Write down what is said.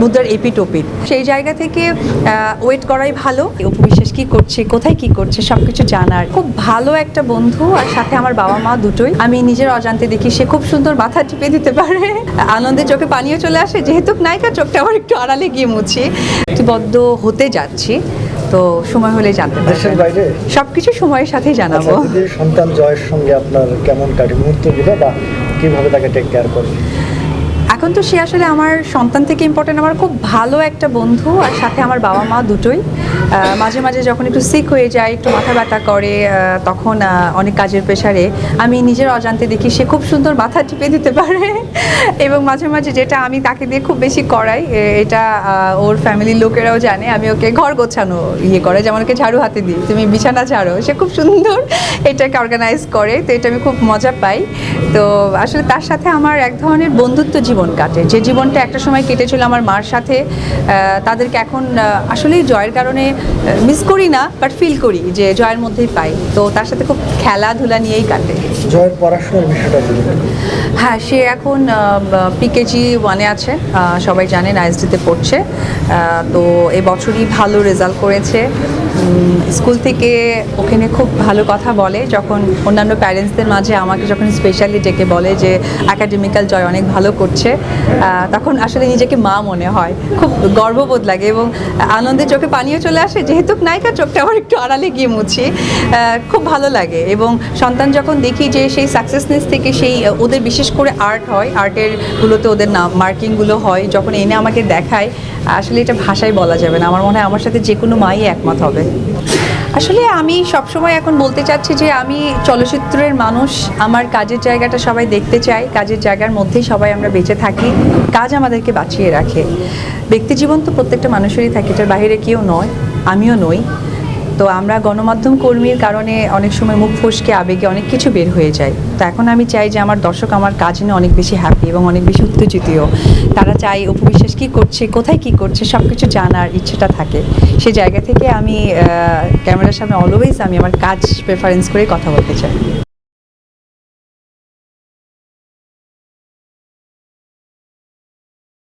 মুদ্রার এপিটোপিট। সেই জায়গা থেকে ওয়েট করাই ভালো। অপু বিশ্বাস কি করছে কোথায় কি করছে সব কিছু জানার। খুব ভালো একটা বন্ধু আর সাথে আমার বাবা মা দুটোই। আমি নিজের অজান্তে দেখি সে খুব সুন্দর মাথা টিপে দিতে পারে। আনন্দে চোখে পানিও চলে আসে। যেহেতু নায়িকা চোখটা আমার একটু আড়ালে গিয়ে মুছি। বদ্ধ হতে যাচ্ছি তো সময় হলে জানতে পারবেন। বাইরে? সময়ের সাথেই জানাব। আচ্ছা, সন্তান জয়ের সঙ্গে আপনার কেমন কাটে? মুহূর্তগুলো বা কীভাবে তাকে টেক কেয়ার করেন এখন তো সে আসলে আমার সন্তান থেকে ইম্পর্টেন্ট আমার খুব ভালো একটা বন্ধু, আর সাথে আমার বাবা মা দুটোই। মাঝে মাঝে যখন একটু সিক হয়ে যায়, একটু মাথা ব্যথা করে তখন অনেক কাজের প্রেশারে আমি নিজের অজান্তে দেখি সে খুব সুন্দর মাথা টিপে দিতে পারে। এবং মাঝে মাঝে যেটা আমি তাকে দিয়ে খুব বেশি করাই এটা ওর ফ্যামিলির লোকেরাও জানে, আমি ওকে ঘর গোছানো ইয়ে করে যেমন ওকে ঝাড়ু হাতে দিই, তুমি বিছানা ঝাড়ো। সে খুব সুন্দর এটাকে অর্গানাইজ করে, তো এটা আমি খুব মজা পাই। তো আসলে তার সাথে আমার এক ধরনের বন্ধুত্ব জীবন কাটে। যে জীবনটা একটা সময় কেটেছিল আমার মার সাথে তাদেরকে এখন আসলেই জয়ের কারণে মিস করি না বাট ফিল করি যে জয়ের মধ্যেই পাই। তো তার সাথে খুব খেলাধুলা নিয়েই কাটে। জয়ের পড়াশোনার বিষয়টা হ্যাঁ সে এখন পিকেজি ওয়ানে আছে। সবাই জানেন আইএসডিতে পড়ছে। তো এবছরই ভালো রেজাল্ট করেছে। স্কুল থেকে ওখানে খুব ভালো কথা বলে। যখন অন্যান্য প্যারেন্টসদের মাঝে আমাকে যখন স্পেশালি ডেকে বলে যে একাডেমিক্যাল জয় অনেক ভালো করছে তখন আসলে নিজেকে মা মনে হয়। খুব গর্ববোধ লাগে এবং আনন্দের চোখে পানিও চলে আসে, যেহেতু নায়িকা চোখটা আমার একটু আড়ালে গিয়ে মুছি খুব ভালো লাগে। এবং সন্তান যখন দেখি যে সেই সাকসেসনেস থেকে সেই ওদের বিশেষ করে আর্ট হয় আর্টের গুলোতে ওদের নাম মার্কিংগুলো হয়, যখন এনে আমাকে দেখায়, আসলে এটা ভাষায় বলা যাবে না। আমার মনে হয় আমার সাথে যে কোনো মাই একমত হবে। আসলে আমি সবসময় এখন বলতে চাচ্ছি যে আমি চলচ্চিত্রের মানুষ, আমার কাজের জায়গাটা সবাই দেখতে চাই কাজের জায়গার মধ্যেই সবাই আমরা বেঁচে থাকি, কাজ আমাদেরকে বাঁচিয়ে রাখে। ব্যক্তি জীবন তো প্রত্যেকটা মানুষেরই থাকে, এটার বাইরে কেউ নয়। আমিও নই। তো আমরা গণমাধ্যম কর্মীর কারণে অনেক সময় মুখ ফসকে আবেগে অনেক কিছু বের হয়ে যায়। তো এখন আমি চাই যে আমার দর্শক আমার কাজ নিয়ে অনেক বেশি হ্যাপি এবং অনেক বেশি উত্তেজিতও। তারা চাই উপবিশ্বাস কী করছে, কোথায় কি করছে সব কিছু জানার ইচ্ছেটা থাকে। সেই জায়গা থেকে আমি ক্যামেরার সামনে অলওয়েজ আমি আমার কাজ প্রেফারেন্স করে কথা বলতে চাই।